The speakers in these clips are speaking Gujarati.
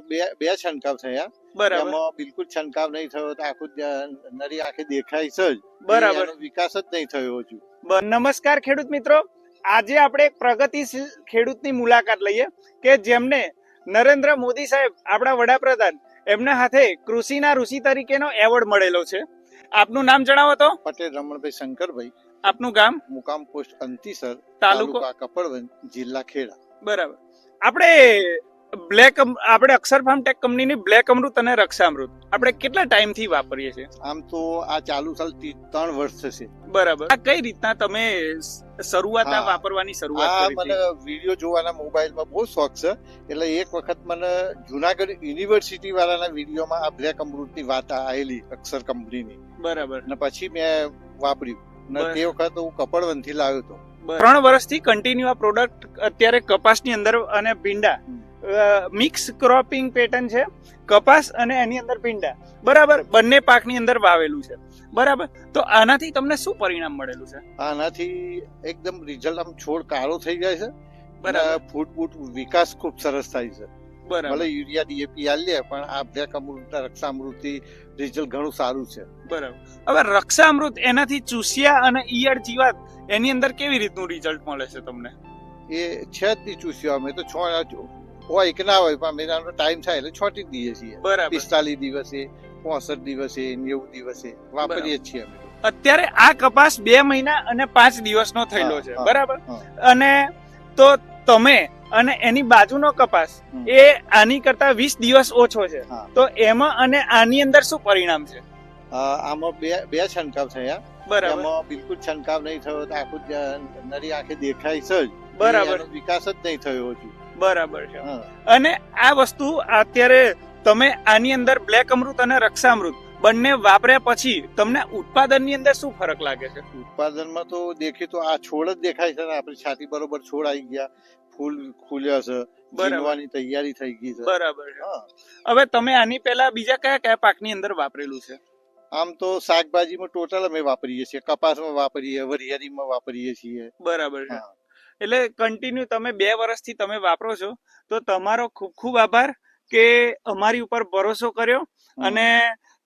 બે બે છંટકાવ થયા. બરાબર. બિલકુલ છંટકાવ નહીં થયો તો આખું નરી આંખે દેખાય છે જ. બરાબર. વિકાસ જ નહીં થયો હજુ. નમસ્કાર ખેડૂત મિત્રો. આજે આપણે એક પ્રગતિશીલ ખેડૂતની મુલાકાત લઈએ કે જેમને નરેન્દ્ર મોદી સાહેબ આપણા વડાપ્રધાન એમના હાથે કૃષિના ઋષિ તરીકેનો એવોર્ડ મળેલો છે. આપનું નામ જણાવો તો. પટેલ રમણભાઈ શંકરભાઈ. આપનું ગામ? મુકામ પોસ્ટ અંતિસર તાલુકો? તાલુકા કપડવંજ જિલ્લા ખેડા. બરાબર. આપણે બ્લેક આપણે અક્ષર ફાર્મ ટેક કંપનીની બ્લેક અમૃત અને રક્ષામૃત આપણે કેટલા ટાઈમથી વાપરીએ છીએ? આમ તો આ ચાલુ સાલ ત્રણ વર્ષ થશે. બરાબર. આ કઈ રીતના તમે શરૂઆત આ વાપરવાની શરૂઆત કરી મને વીડિયો જોવાના મોબાઈલમાં બહુ શોખ છે. એટલે એક વખત મને જુનાગઢ યુનિવર્સિટી વાળાના વિડીયોમાં આ બ્લેક અમૃતની વાત આવેલી અક્ષર કંપનીની. બરાબર. ને પછી મેં વાપર્યું. ને તે વખત હું કપડવંથી લાવ્યો હતો. ત્રણ વર્ષથી કન્ટિન્યુ આ પ્રોડક્ટ અત્યારે કપાસની અંદર અને ભીંડા. મિક્સ ક્રોપિંગ પેટર્ન છે કપાસ અને એની અંદર ભીંડા. બરાબર? બંને પાકની અંદર વાવેલું છે. બરાબર? તો આનાથી તમને શું પરિણામ મળેલું છે? આનાથી એકદમ રિઝલ્ટ આમ છોડ કાળો થઈ જાય છે. બરાબર. ફૂટ ફૂટ વિકાસ ખૂબ સરસ થાય છે. બરાબર. ભલે યુરિયા ડીએપી આલીએ પણ આ બ્લેક અમૃત રક્ષામૃતથી રિઝલ્ટ ઘણું સારું છે. બરાબર. હવે રક્ષામૃત એનાથી ચૂસિયા અને ઈયળ જીવાત એની અંદર કેવી રીતનું રિઝલ્ટ મળે છે તમને? એ છે જ નહીં ચૂસ્યો અમે તો છ હોય કે ના હોય પણ અમે ટાઈમ થાય એટલે છોટી દઈએ છીએ. પિસ્તાલીસ દિવસે પોસઠ દિવસે નેવું દિવસે વાપરીએ છીએ અમે. અત્યારે આ કપાસ બે મહિના અને પાંચ દિવસનો થયેલો છે બરાબર? અને તો તમે અને એની બાજુનો કપાસ એ આની કરતા વીસ દિવસ ઓછો છે. તો એમાં અને આની અંદર શું પરિણામ છે? આમાં બે બે છંટકાવ થયા. બરાબર. એમાં બિલકુલ છંટકાવ નહીં થયો આખું નરી આંખે દેખાય છે જ. બરાબર. વિકાસ જ નહીં થયો હજુ. બરાબર છે. અને આ વસ્તુ અત્યારે તમે આની અંદર બ્લેક અમૃત અને રક્ષામૃત બંને વાપર્યા પછી તમને ઉત્પાદનની અંદર શું ફરક લાગે છે? ઉત્પાદનમાં તો દેખી તો આ છોડ જ દેખાય છે ને આપણી છાતી બરોબર છોડ આવી ગયા ફૂલ ખુલ્યા છે બનવાની તૈયારી થઈ ગઈ છે. બરાબર. હવે તમે આની પહેલા બીજા કયા કયા પાકની અંદર વાપરેલું છે? આમ તો શાકભાજીમાં ટોટલ અમે વાપરીએ છીએ કપાસમાં વાપરીએ વરિયાળીમાં વાપરીએ છીએ. બરાબર છે. એટલે કન્ટિન્યુ તમે બે વર્ષથી તમે વાપરો છો તો તમારો ખૂબ ખૂબ આભાર કે અમારી ઉપર ભરોસો કર્યો અને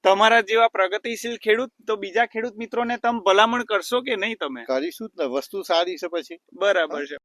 તમારા જેવા પ્રગતિશીલ ખેડૂત તો બીજા ખેડૂત મિત્રોને તમે ભલામણ કરશો કે નહીં તમે? કરીશું જ ને વસ્તુ સારી છે પછી. બરાબર છે.